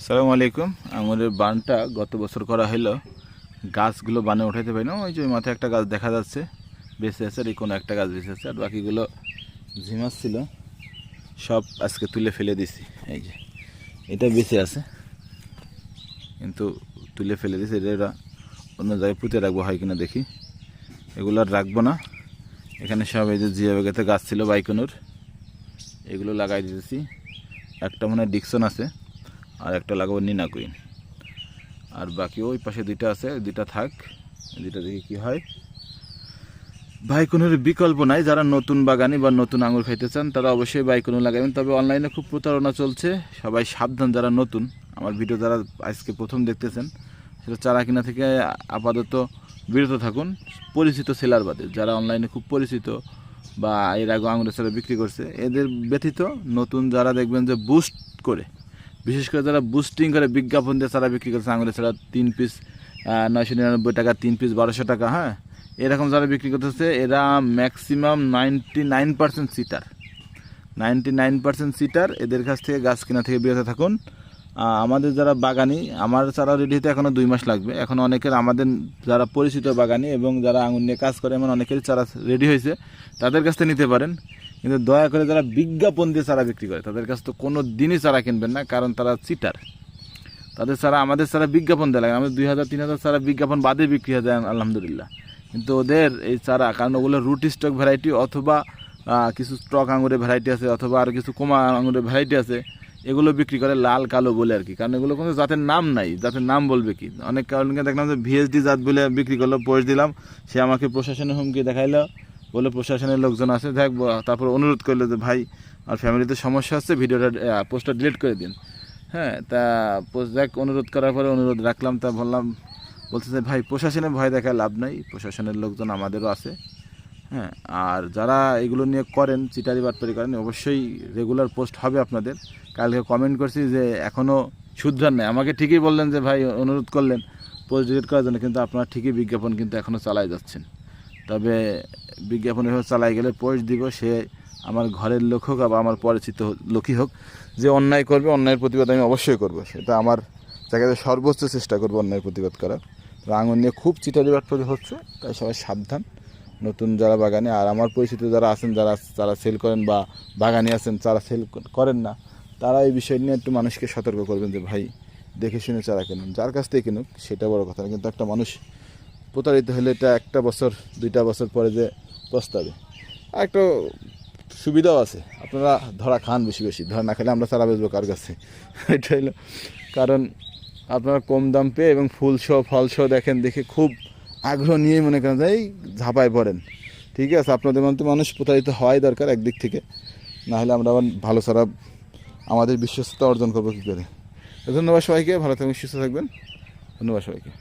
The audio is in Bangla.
সালামু আলাইকুম। আমাদের বানটা গত বছর করা হলো গাছগুলো বানে উঠাইতে পারি না। ওই যে মাথায় একটা গাছ দেখা যাচ্ছে। বেঁচে আছে, আর এই কোনো একটা গাছ বেঁচে আছে। আর বাকিগুলো ঝিমাস ছিল সব আজকে তুলে ফেলে দিছি। এই যে, এটা বেঁচে আছে। কিন্তু তুলে ফেলে দিছি। এটা এটা অন্য জায়গায় পুঁতে রাখব, হয় কিনা দেখি। এগুলো আর রাখব না। এখানে সব এই যে জিয়া গাছ ছিল, বাইকনুর। এগুলো লাগাই দিতেছি। একটা মনে হয় ডিকসন আছে। আর একটা লাগাবো নিনা কুইন আর বাকি ওই পাশে দুইটা আছে, দুইটা থাক। দুইটা দেখি কি হয়। বাইকনের বিকল্প নাই, যারা নতুন বাগানি বা নতুন আঙুর খাইতে চান, তারা অবশ্যই বাইকনু লাগাবেন। তবে অনলাইনে খুব প্রতারণা চলছে। সবাই সাবধান, যারা নতুন। আমার ভিডিও যারা আজকে প্রথম দেখতেছেন, সেটা চারা কিনা থেকে আপাতত বিরত থাকুন। পরিচিত সেলার বাদে, যারা অনলাইনে খুব পরিচিত বা এর আগে আঙুরের চারা বিক্রি করছে, এদের ব্যতীত নতুন যারা দেখবেন যে বুস্ট করে বিশেষ করে যারা বুস্টিং করে বিজ্ঞাপন দিয়ে চারা বিক্রি করছে আঙুরের ছাড়া তিন পিস নয়শো নিরানব্বই টাকা, তিন পিস বারোশো টাকা হ্যাঁ? এরকম যারা বিক্রি করতেছে, এরা maximum ninety nine percent cheater ninety nine percent cheater এদের কাছ থেকে গাছ কেনা থেকে বিরত থাকুন। আমাদের যারা বাগানি, আমার চারা রেডি হতে এখনও দুই মাস লাগবে। এখন অনেকের, আমাদের যারা পরিচিত বাগানি এবং যারা আঙুল নিয়ে কাজ করে, এমন অনেকেরই চারা রেডি হয়েছে, তাদের কাছ থেকে নিতে পারেন। কিন্তু দয়া করে যারা বিজ্ঞাপন দিয়ে চারা বিক্রি করে, তাদের কাছ তো কোনো দিনই চারা কিনবেন না, কারণ তারা চিটার তাদের ছাড়া আমাদের ছাড়া বিজ্ঞাপন দেয় লাগে। আমাদের দুই হাজার, তিন হাজার ছাড়া বিজ্ঞাপন বাদে বিক্রি হয়ে যায়, আলহামদুলিল্লাহ। কিন্তু ওদের এই চারা, কারণ ওগুলো রুট স্টক ভ্যারাইটি অথবা কিছু স্টক আঙুরের ভ্যারাইটি আছে, অথবা আর কিছু কোমা আঙুরের ভ্যারাইটি আছে, এগুলো বিক্রি করে লাল, কালো বলে আর কি। কারণ এগুলো কোনো জাতের নাম নাই, জাতের নাম বলবে কি? অনেক কারণকে দেখলাম যে ভিএসডি জাত বলে বিক্রি করল পোস্ট দিলাম, সে আমাকে প্রশাসনের হুমকি দেখাইলো বলে প্রশাসনের লোকজন আছে। দেখ তারপর অনুরোধ করল যে, ভাই আর ফ্যামিলিতে সমস্যা হচ্ছে, ভিডিওটা পোস্টটা ডিলিট করে দিন। হ্যাঁ তা দেখ অনুরোধ করার পরে অনুরোধ রাখলাম, তা বললাম বলছে যে ভাই, প্রশাসনে ভয় দেখায় লাভ নাই, প্রশাসনের লোকজন আমাদেরও আছে। হ্যাঁ আর যারা এগুলো নিয়ে করেন, চিটারি বাটপারি করেন, অবশ্যই রেগুলার পোস্ট হবে আপনাদের। কালকে কমেন্ট করছি যে এখনও শুদ্ধার নেই। আমাকে ঠিকই বললেন যে, ভাই, অনুরোধ করলেন পোস্ট ডিলিট করার জন্য, কিন্তু আপনারা ঠিকই বিজ্ঞাপন কিন্তু এখনও চালাই যাচ্ছেন। তবে বিজ্ঞাপন এভাবে চালাই গেলে পোস্ট দিব সে আমার ঘরের লোক হোক বা আমার পরিচিত লোকই হোক। যে অন্যায় করবে, অন্যায়ের প্রতিবাদ আমি অবশ্যই করব। সেটা আমার জায়গাতে সর্বোচ্চ চেষ্টা করব অন্যায়ের প্রতিবাদ করার। তো আঙুর নিয়ে খুব চিটারি বাটপারি হচ্ছে, তাই সবাই সাবধান। নতুন যারা বাগানে, আর আমার পরিচিত যারা আছেন, যারা যারা সেল করেন বা বাগানে আছেন, যারা সেল করেন না, তারা এই বিষয় নিয়ে একটু মানুষকে সতর্ক করবেন যে, ভাই, দেখে শুনে চারা কিনুন। যার কাছ থেকে কিনুক, সেটা বড় কথা কিন্তু একটা মানুষ প্রতারিত হলে এটা একটা বছর, দুইটা বছর পরে যে পস্তাবে আর একটা সুবিধাও আছে। আপনারা ধরা খান বেশি বেশি। ধরা না খেলে আমরা সারা বেচবো কার কাছে? এটা হলো। কারণ আপনারা কম দাম পেয়ে এবং ফুল শো ফল শো দেখেন, দেখে খুব আগ্রহ নিয়ে মনে করেন যে, এই ঝাঁপায় পড়েন। ঠিক আছে, আপনাদের মতো মানুষ প্রতারিত হওয়াই দরকার একদিক থেকে। না হলে আমরা আবার ভালো সারা আমাদের বিশ্বস্ততা অর্জন করব কী করে? ধন্যবাদ সবাইকে, ভালো থাকবেন, সুস্থ থাকবেন। ধন্যবাদ সবাইকে।